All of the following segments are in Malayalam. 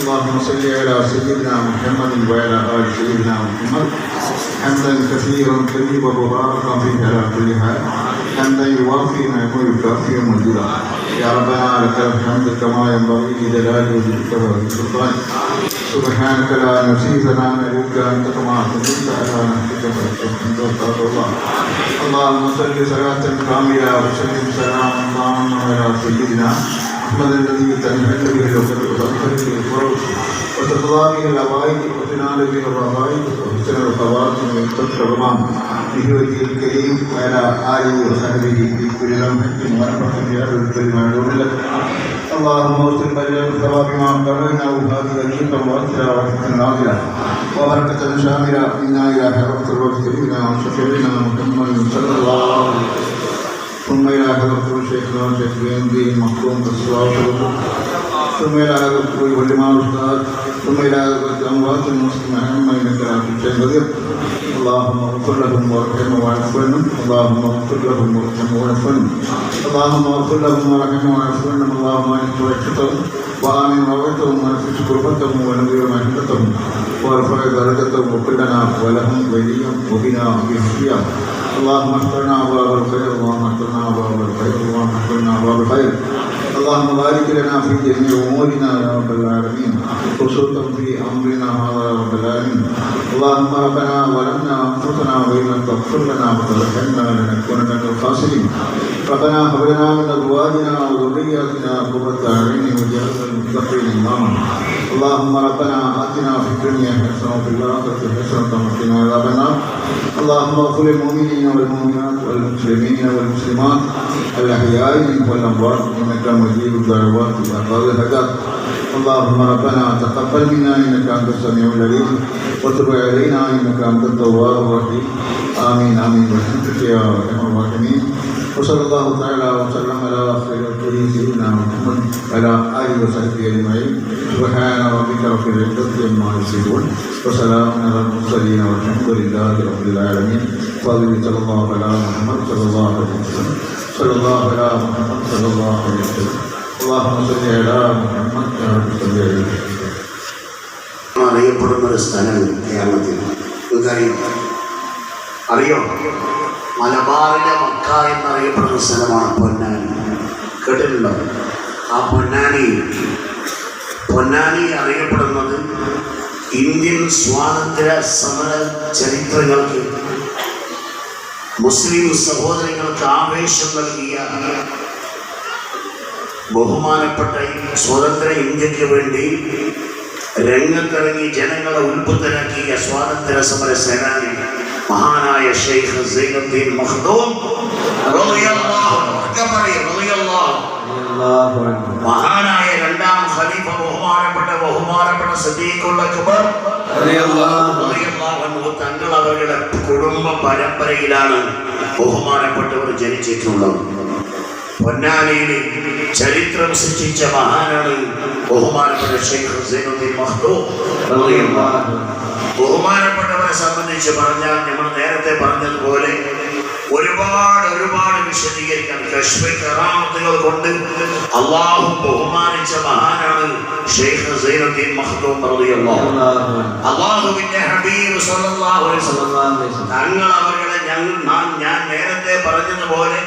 اللهم صل على سيدنا محمد وعلى آل سيدنا محمد. حمدا كثيرا طيبا مباركا فيه على كل حال. حمدا يوافي نعمه ويكافئ مزيدا يا ربنا لك الحمد كما ينبغي لجلال وجهك ولسلطان سبحانك لا نحصي ثناء عليك أنت كما اثنيت على نفسك فانت الله اللهم صل صلاة كاملة وسلم سلاما تاما على سيدنا احمد الذي تنحل به الوقت وتغفر به الفرج وتقضى به الأوائد وتنال به الرغائب وتحسن الخواتم ويستر الغمام به الكريم وعلى آله وصحبه في كل لمحة ونفخة في أرض الكلمة دون لك اللهم وسل بين الثواب ما قرنا وهذه ذكيرا مؤثرا ورحمة نازلة وبركة شاملة إنا إلى حضرة الوقت إلى شفيعنا محمد صلى الله عليه وسلم ثم إلى حضرة شيخنا شيخ بيندي مخدوم بالصلاة ثم إلى حضرة والإمام الأستاذ ثم إلى حضرة أموات المسلمين عما إنك لا شيء قدير اللهم اغفر لهم وارحمهم واعف عنهم اللهم اغفر لهم وارحمهم واعف عنهم اللهم اغفر لهم وارحمهم واعف عنهم اللهم انت وحشتهم وآمن روعتهم ونفس كربتهم ونبير محبتهم وارفع درجتهم وكلنا ولهم وليا وبنا بحفيا اللهم افتحنا ابواب الخير، اللهم افتحنا ابواب الخير، اللهم افتحنا ابواب الخير. اللهم بارك لنا في جميع امورنا يا رب العالمين خصوصا في امرنا هذا يا رب العالمين. اللهم ربنا ظلمنا انفسنا وان لم تغفر لنا وترحمنا لنكون من الخاسرين. ربنا هب لنا من ازواجنا وذرياتنا قرة اعين واجعلنا للمتقين اماما اللهم ربنا اتنا في الدنيا حسنه وفي الاخره حسنه وقنا عذاب النار. اللهم اغفر للمؤمنين والمؤمنات والمسلمين والمسلمات الأحياء والاموات انك مجيب الدعوات إلى قاضي الحاجات اللهم ربنا تقبل منا إنك أنت السميع العليم وتب علينا إنك أنت التواب الرحيم. آمين آمين. برحمتك يا ارحم الراحمين وصلى الله تعالى وسلم على خير الكريم سيدنا محمد وعلى آله وصحبه أجمعين. سبحان ربك رب العزة عما يصفون وسلام على المرسلين والحمد لله رب العالمين. فضل صلى الله على محمد صلى الله عليه وسلم صلى الله على محمد صلى الله عليه وسلم اللهم صل على محمد يا رب صل عليه وسلم അറിയപ്പെടുന്ന ഒരു സ്ഥലം കേരളത്തിൽ നിങ്ങൾക്കറിയാം അറിയോ മലബാറിലെ മക്ക എന്നറിയപ്പെടുന്ന സ്ഥലമാണ് പൊന്നാനി കേട്ടിട്ടുണ്ടോ ആ പൊന്നാനി പൊന്നാനി അറിയപ്പെടുന്നത് ഇന്ത്യൻ സ്വാതന്ത്ര്യ സമര ചരിത്രങ്ങൾക്ക് മുസ്ലിം സഹോദരങ്ങൾക്ക് ആവേശം നൽകിയ ബഹുമാനപ്പെട്ട സ്വതന്ത്ര ഇന്ത്യയ്ക്ക് വേണ്ടി രംഗത്തിറങ്ങി ജനങ്ങളെ ഉത്ബുദ്ധരാക്കിയ സ്വാതന്ത്ര്യ സമര സേനാനി മഹാനായ ഷെയ്ഖ് സൈനുദ്ദീൻ മഖ്ദൂം റളിയല്ലാഹു അൻഹു. മഹാനായ രണ്ടാം ഖലീഫ ബഹുമാനപ്പെട്ട ബഹുമാനപ്പെട്ട സദീഖുൽ അക്ബർ തങ്ങൾ അവരുടെ കുടുംബ പരമ്പരയിലാണ് ബഹുമാനപ്പെട്ടവർ ജനിച്ചിട്ടുള്ളത്. പൊന്നാനിയിൽ ചരിത്രം സൃഷ്ടിച്ച മഹാനാണ് ബഹുമാനപ്പെട്ട ഷെയ്ഖ് സൈനുദ്ദീൻ മഖ്ദൂം റളിയല്ലാഹു ബഹുമാനപ്പെട്ടവരെ സംബന്ധിച്ച് പറഞ്ഞാൽ നമ്മൾ നേരത്തെ പറഞ്ഞതുപോലെ ഒരുപാട് ഒരുപാട് വിശദീകരിക്കാൻ കശ്മീർ കറാമത്തുകൾ കൊണ്ട് അള്ളാഹു ബഹുമാനിച്ച മഹാനാണ് ഷെയ്ഖ് സൈനുദ്ദീൻ. അള്ളാഹുവിന്റെ ഹബീബ് തങ്ങൾ അവരുടെ ഞങ്ങൾ ഞാൻ നേരത്തെ പറഞ്ഞതുപോലെ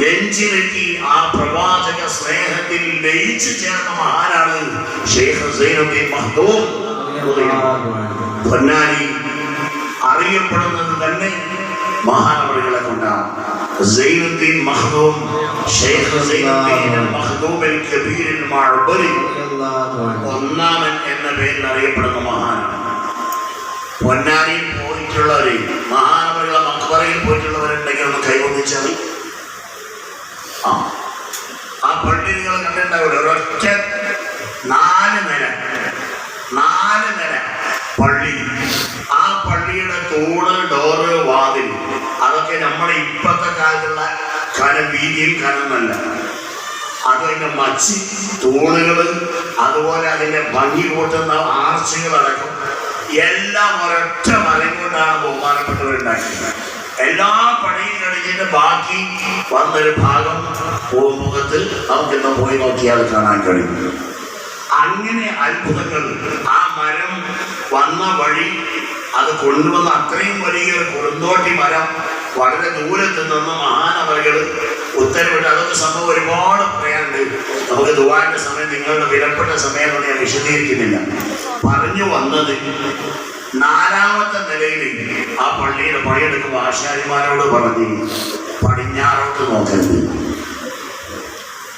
നെഞ്ചിലെത്തി ആ പ്രവാചക സ്നേഹത്തിൽ ലയിച്ചു ചേർന്ന മഹാനാണ് ഷെയ്ഖ് സൈനുദ്ദീൻ മഖ്ദൂം പൊന്നാനി അറിയപ്പെടുന്നത് തന്നെ മഹാനവറുകളെ കൊണ്ടാണ് സൈനുദ്ദീൻ മഖ്ദൂം ഷെയ്ഖ് സൈനുദ്ദീൻ മഖ്ദൂം അൽ കബീർ അൽ മഅബരി ഒന്നാമൻ എന്ന പേരിൽ അറിയപ്പെടുന്ന മഹാനാണ് പൊന്നാനിയിൽ പോയിട്ടുള്ളവരെ മഹാനവറുകളെ മക്ബറയിൽ പോയിട്ടുള്ളവരുണ്ടെങ്കിൽ ഒന്ന് കൈവന്നിച്ചാൽ ആ ആ പള്ളി നിങ്ങൾ കണ്ടിട്ടുണ്ടാവില്ല? ഒരൊറ്റ നില നാല്. കാണുന്നല്ല കനമല്ല അതിന്റെ മച്ചി തൂണുകൾ അതുപോലെ അതിന്റെ ഭംഗി കൂട്ടുന്ന ആർച്ചുകൾ അടക്കം എല്ലാം ഒരൊറ്റ മരം കൊണ്ടാണ് ബഹുമാനപ്പെട്ടവരുണ്ടാക്കിയത്. എല്ലാ പണിയും കഴിഞ്ഞിട്ട് ബാക്കി വന്നൊരു ഭാഗം പൂമുഖത്തിൽ നമുക്കിന്ന് പോയി നോക്കിയാൽ കാണാൻ കഴിയും. അങ്ങനെ അത്ഭുതങ്ങൾ ആ മരം വന്ന വഴി അത് കൊണ്ടുവന്ന അത്രയും വലിയ കൊടുന്തോട്ടി മരം വളരെ ദൂരത്ത് നിന്ന് മഹാനവകൾ ഉത്തരവിട്ട് സംഭവം ഒരുപാട് പറയാനുണ്ട്. നമുക്ക് ദുവാന്റെ സമയം നിങ്ങളുടെ വിലപ്പെട്ട സമയം എന്ന് ഞാൻ വിശദീകരിക്കുന്നില്ല. പറഞ്ഞു വന്നത് നാലാമത്തെ നിലയിൽ ആ പള്ളിയുടെ പണിയെടുക്കുമ്പോൾ ആശാരിമാരോട് പറഞ്ഞു പടിഞ്ഞാറോട്ട് നോക്കരുത്.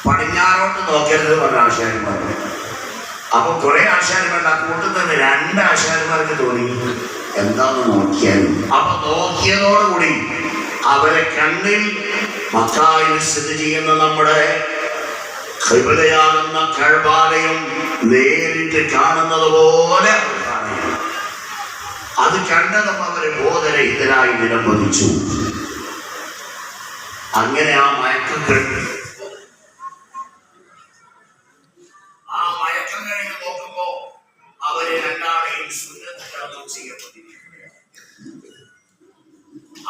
പടിഞ്ഞാറോട്ട് നോക്കരുത് പറഞ്ഞ ആശാരിമാർ. അപ്പൊ കുറെ ആശാരിമാരുടെ ആ കൂട്ടത്തിൽ നിന്ന് രണ്ട് ആശാരിമാർക്ക് തോന്നി. എന്താന്ന് നോക്കിയാൽ അപ്പൊ നോക്കിയതോടുകൂടി അവരെ കണ്ണിൽ മക്കായിൽ സ്ഥിതി ചെയ്യുന്ന നമ്മുടെ ഹൃദയാകുന്ന കഴബാലയം നേരിട്ട് കാണുന്നത് പോലെ. അത് കണ്ടതും അവരെ ബോധരഹിതരായി നിലംപതിച്ചു അങ്ങനെ ആ മയക്കം കെട്ടി ആ മയക്കം കഴിഞ്ഞ് നോക്കുമ്പോ അവർ രണ്ടാളെയും സുന്നത്തിലാണ് ചെയ്യപ്പെട്ടിരിക്കുകയാണ്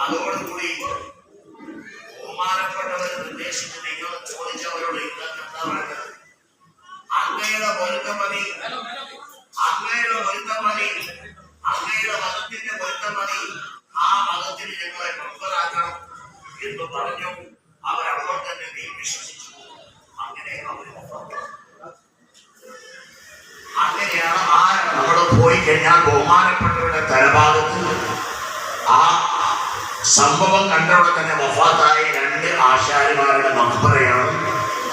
അതോടുകൂടി ആ എന്ന് പറഞ്ഞു തന്നെ വിശ്വസിച്ചു. പോയി കഴിഞ്ഞാൽ ആ സംഭവം കണ്ടവിടെ തന്നെ വഫാത്തായ. രണ്ട് ആശാരിമാരുടെ മക്ബറയാണ്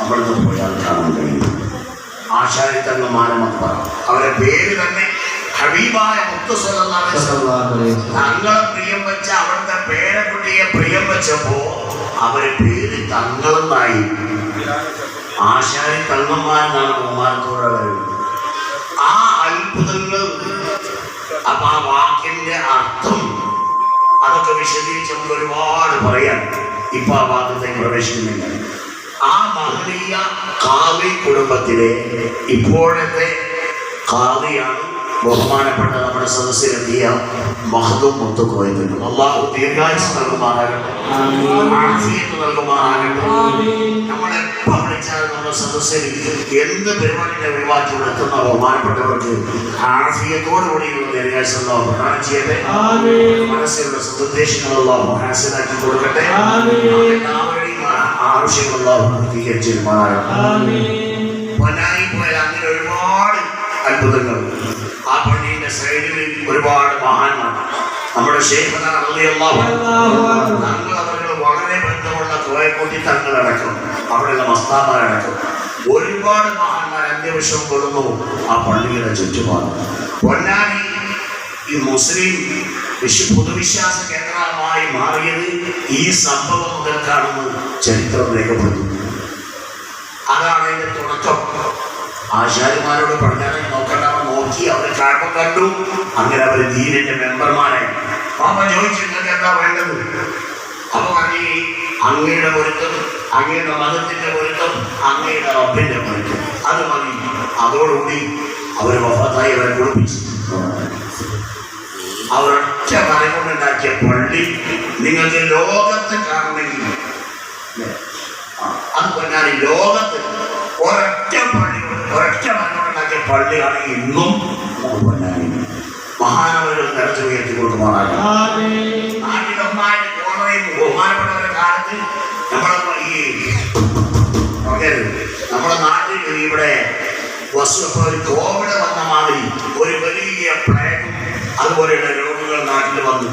അവിടുന്ന് പോയാൽ കാണാൻ കഴിയുന്നത്. ആശാരി തങ്ങന്മാരെ മക്ബറ. അവരുടെ പേര് തന്നെ ഹബീബായ തങ്ങളെ പ്രിയം വെച്ച അവിടുത്തെ പേരക്കുട്ടിയെ പ്രിയം വെച്ചപ്പോ അവരെ പേര് തങ്ങളെന്നായി. ആശാരി തങ്ങന്മാരെന്നാണ് ബഹുമാനത്തോടെ വരുന്നത് ആ അത്ഭുതങ്ങൾ അപ്പൊ ആ വാക്കിന്റെ അർത്ഥം അതൊക്കെ വിശദീകരിച്ച് നമുക്ക് ഒരുപാട് പറയാം ഇപ്പൊ ആ ഭാഗത്തേക്ക് പ്രവേശിക്കുന്നില്ല. ആ മഹനീയ കാവി കുടുംബത്തിലെ ഇപ്പോഴത്തെ കാവിയാണ് ബഹുമാനപ്പെട്ട നമ്മുടെ സദസ്സിലെത്തിയ മഹദും മുത്തുക്കോയത്തിനും അള്ളാഹു ദീർഘായുസ് നൽകുമാറാകട്ടെ. നൽകുമാറാകട്ടെ. നൽകുമാറാകട്ടെ എപ്പം വിളിച്ചാലും നമ്മുടെ സദസ്സിൽ എന്ത് പരിപാടിയുടെ ഒഴിവാക്കി എത്തുന്ന ബഹുമാനപ്പെട്ടവർക്ക് ആഫിയത്തോടുകൂടിയുള്ള നിര്യാസമുള്ള പ്രധാനം ചെയ്യട്ടെ. മനസ്സിലുള്ള സദുദ്ദേശങ്ങളുള്ള മനസ്സിലാക്കി കൊടുക്കട്ടെ. എല്ലാവരുടെയും ആവശ്യമുള്ള പൂർത്തീകരിച്ച് പൊന്നായി പോയ അങ്ങനെ ഒരുപാട് അത്ഭുതങ്ങൾ. ആ പള്ളിയുടെ സൈഡിൽ ഒരുപാട് മഹാന്മാർ നമ്മുടെ ശേഖന അറിയുള്ള തങ്ങൾ അവരുടെ വളരെ ബന്ധമുള്ള കോയക്കൂട്ടി തങ്ങളടക്കം അവിടെയുള്ള മസ്താന്മാരടക്കം ഒരുപാട് മഹാന്മാർ അന്ത്യവിഷം കൊടുന്നു ആ പള്ളിയുടെ ചുറ്റുപാട്. പൊന്നാനി ഈ മുസ്ലിം വിശ്വ പൊതുവിശ്വാസ കേന്ദ്രമായി മാറിയത് ഈ സംഭവം മുതൽക്കാണെന്ന് ചരിത്രം രേഖപ്പെടുത്തുന്നു. അതാണ് അതിന്റെ തുടക്കം. ആശാരിമാരോട് പറഞ്ഞാൽ നോക്കണ്ട നോക്കി അവർ കാട്ടം കണ്ടു. അങ്ങനെ അവർ ദീനിന്റെ മെമ്പർമാരായി. പാപ്പ ചോദിച്ചു നിങ്ങൾക്ക് എന്താ വേണ്ടത്? അങ്ങയുടെ പൊരുത്തം അങ്ങയുടെ മതത്തിന്റെ പൊരുത്തം അങ്ങയുടെ റബ്ബിന്റെ പൊരുത്തം. അത് മതി. അതോടുകൂടി അവർ മഹത്തായി അവരെ കുളിപ്പിച്ചു. അവരൊറ്റ മരം കൊണ്ടുണ്ടാക്കിയ പള്ളി നിങ്ങൾക്ക് ലോകത്ത് കാണണമെങ്കിൽ. അത് പറഞ്ഞാൽ ലോകത്ത് ഒരൊറ്റ പള്ളി ഒരൊറ്റ മരം കൊണ്ടുണ്ടാക്കിയ പള്ളിയാണെങ്കിൽ ഇന്നും മഹാനവരുകൾ നിറച്ചു ഉയർത്തി കൊടുക്കുമാറാകും നാട്ടിലൊന്നായിട്ട് ബഹുമാനപ്പെട്ടവരുടെ കാലത്ത് നമ്മളെ ഈ നമ്മുടെ നാട്ടിൽ ഇവിടെ ഒരു കോവിഡ് വന്ന മാതിരി ഒരു വലിയ പ്രയത്നം അതുപോലെയുള്ള രോഗങ്ങൾ നാട്ടിൽ വന്നു.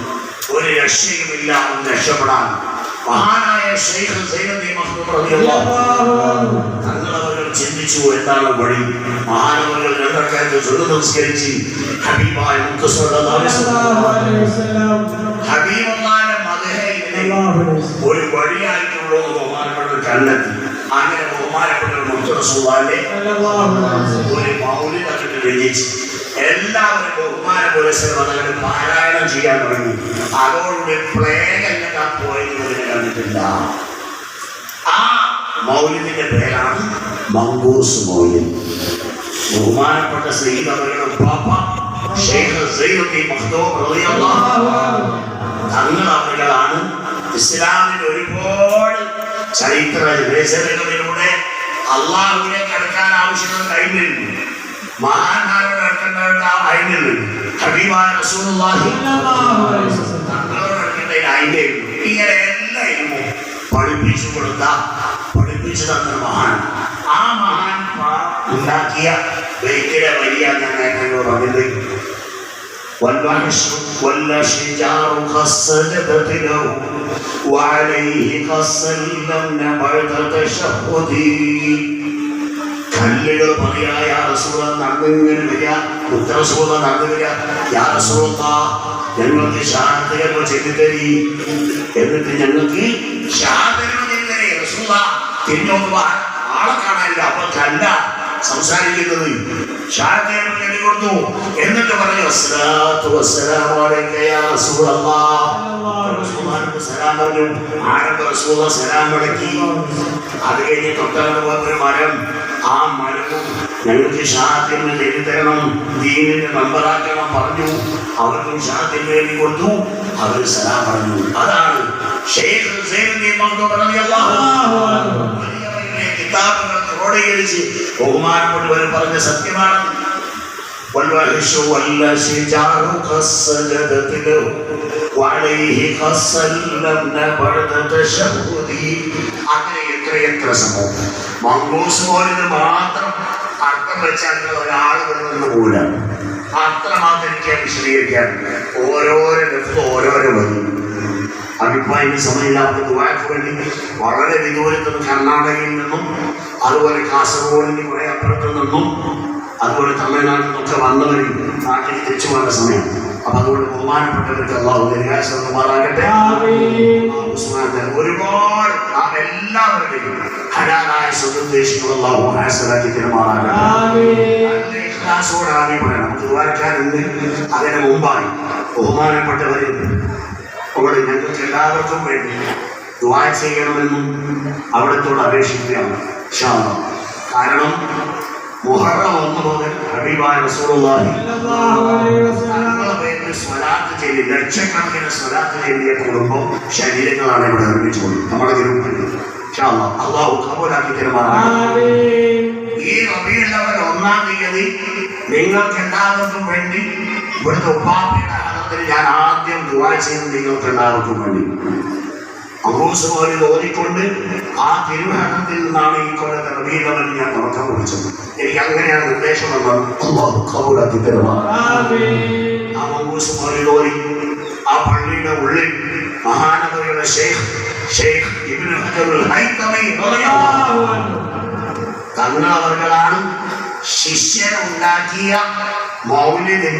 ഒരു രക്ഷയുമില്ല എന്ന് രക്ഷപ്പെടാൻ. മഹാനായ തങ്ങളവർ ചിന്തിച്ചു എന്താണ് വഴി? മഹാനവകൾ രണ്ടക്കാലത്ത് ചെറു നമസ്കരിച്ച് ഹബീബായ ഹബീബ ഒരു വഴിയായിട്ടുള്ള ഒരു ബഹുമാനപ്പെട്ട കണ്ടെത്തി. അങ്ങനെ ബഹുമാനപ്പെട്ട ഒരു ഒരു എല്ലാവരും ബഹുമാന പുരസ്സരം പാരായണം ചെയ്യാൻ തുടങ്ങി. അതോടുകൂടി പ്ലേഗ് എല്ലാം പോയിരുന്നതിനെ കണ്ടിട്ടില്ല. ആ മൗലിന്റെ പേരാണ് മങ്കൂസ് മൗലിദ്. ബഹുമാനപ്പെട്ട സയ്യിദ് അവരുടെ പാപ്പ ഷെയ്ഖ് സയ്യിദുദ്ദീൻ മഖ്ദൂം റളിയല്ലാഹു അൻഹു. തങ്ങൾ ഇസ്ലാമിൽ ഒരുപാട് ചരിത്ര രചനകളിലൂടെ അള്ളാഹുവിലേക്ക് കടക്കാൻ ആവശ്യമുള്ള കഴിഞ്ഞിരുന്നു. മഹാന്മാരോട് അടുക്കേണ്ടവരുടെ ആ ഹബീബായ റസൂലുള്ളാഹി ഇങ്ങനെ പഠിപ്പിച്ചു കൊടുത്ത പഠിപ്പിച്ചു തന്ന മഹാൻ. ആ മഹാൻ ഉണ്ടാക്കിയ ബൈക്കിലെ പറഞ്ഞത് والوحش والأشجار كالسجدة له وعليه كالسلمن بعد تشهدي കല്ലുകൾ പറയാ യാ റസൂല നടന്നിങ്ങനെ വരിക ഉത്തരസൂല നടന്നു വരിക യാ റസൂല ഞങ്ങൾക്ക് ഷാദകൾ ചെയ്തുതരി എന്നിട്ട് ഞങ്ങൾക്ക് ഷാദകൾ ചെയ്തുതരി റസൂല തിരിഞ്ഞോക്ക് വാ ആളെ കാണാനില്ല അപ്പൊ കല്ല സംസാരിക്കുന്നത് ഷാദകൾ നേടി കൊടുത്തു. എന്നിട്ട് പറഞ്ഞു അസ്സലാത്തു വസ്സലാമു അലൈക യാ റസൂലല്ലാഹ്. സലാം പറഞ്ഞു. ആരംഭ റസൂല സലാം മടക്കി? അത് കഴിഞ്ഞ് തൊട്ടകത്ത് പോയൊരു മരം. ആ മരവും ഞങ്ങൾക്ക് ഷാത്തിന് എഴുതി തരണം ദീനിന്റെ മെമ്പറാക്കണം പറഞ്ഞു. അവർക്കും ഷാത്തിന് എഴുതി കൊടുത്തു. അവർ സലാം പറഞ്ഞു. അതാണ് ഷെയ്ഖ് ഹുസൈനുദ്ദീൻ മഖ്ദൂം കിതാബുകൾ ക്രോഡീകരിച്ച് ബഹുമാനപ്പെട്ടവർ പറഞ്ഞ സത്യമാണ് والوحش والشجار كالسجدة له وعليه كالسلمن بعد تشهدي അങ്ങനെ എത്ര എത്ര സംഭവം മംഗൂസ് പോലിന് മാത്രം അർത്ഥം വെച്ചാൽ ഒരാൾ ഇവിടെ നിന്ന് പോല അത്രമാത്രം എനിക്ക് വിശദീകരിക്കാൻ ഓരോരോ ലഫ്റ്റ് ഓരോരോ വരും അഭിപ്രായം സമയമില്ലാത്ത ദുബായ്ക്ക് വേണ്ടി വളരെ വിദൂരത്ത് കർണാടകയിൽ നിന്നും അതുപോലെ കാസർഗോഡിന്റെ കുറെ അപ്പുറത്ത് നിന്നും അതുപോലെ തമിഴ്നാട്ടിൽ നിന്നൊക്കെ വന്നവർ നാട്ടിൽ തിരിച്ചു പോകേണ്ട സമയം. അപ്പൊ അതുകൊണ്ട് ബഹുമാനപ്പെട്ടവർക്ക് അള്ളാഹു നിരാശമാറാകട്ടെ ഒരുപാട് എല്ലാവരുടെയും ഹരാനായ സ്വതുദ്ദേശിക്കുന്ന അള്ളാഹു ഹാസലാക്കി തിരുമാറാകട്ടെ. നമുക്ക് ദ്വാരക്കാരുണ്ട്. അതിന് മുമ്പായി ബഹുമാനപ്പെട്ടവർ അവിടെ ഞങ്ങൾക്ക് എല്ലാവർക്കും വേണ്ടി ദ്വാ ചെയ്യണമെന്നും അവിടത്തോട് അപേക്ഷിക്കുകയാണ്. കാരണം മുഹറം ഒന്ന് മുതൽ ഹബീബായ റസൂലുള്ളാഹി തങ്ങളുടെ പേരിൽ സ്വലാത്ത് ചെയ്ത് ലക്ഷക്കണക്കിന് സ്വലാത്ത് ചെയ്തിയ കുടുംബം ശരീരങ്ങളാണ് ഇവിടെ നിർമ്മിച്ചുകൊണ്ട് നമ്മുടെ ഗ്രൂപ്പിൽ. അള്ളാഹു കബൂലാക്കി ഈ റബിയുള്ളവർ ഒന്നാം തീയതി നിങ്ങൾക്ക് എല്ലാവർക്കും വേണ്ടി ഇവിടുത്തെ ഉപ്പാപ്പിയുടെ ഹദത്തിൽ ഞാൻ ആദ്യം ദുആ ചെയ്യുന്നത് നിങ്ങൾക്ക് എല്ലാവർക്കും വേണ്ടി. പോലെ ഓതിക്കൊണ്ട് ആ തിരുവഹണത്തിൽ നിന്നാണ് ഈ കൊല്ലത്തെ നവീകരണം ഞാൻ തുടക്കം കുറിച്ചത്. എനിക്ക് അങ്ങനെയാണ് നിർദ്ദേശം വന്നത്. ആ ആ പള്ളിയുടെ ഉള്ളിൽ മഹാനഗരിയുടെ ഷെയ്ഖ് ഷെയ്ഖ് ഇബ്നു ഹജറുൽ ഉണ്ടാക്കിയ മൗലിദിൽ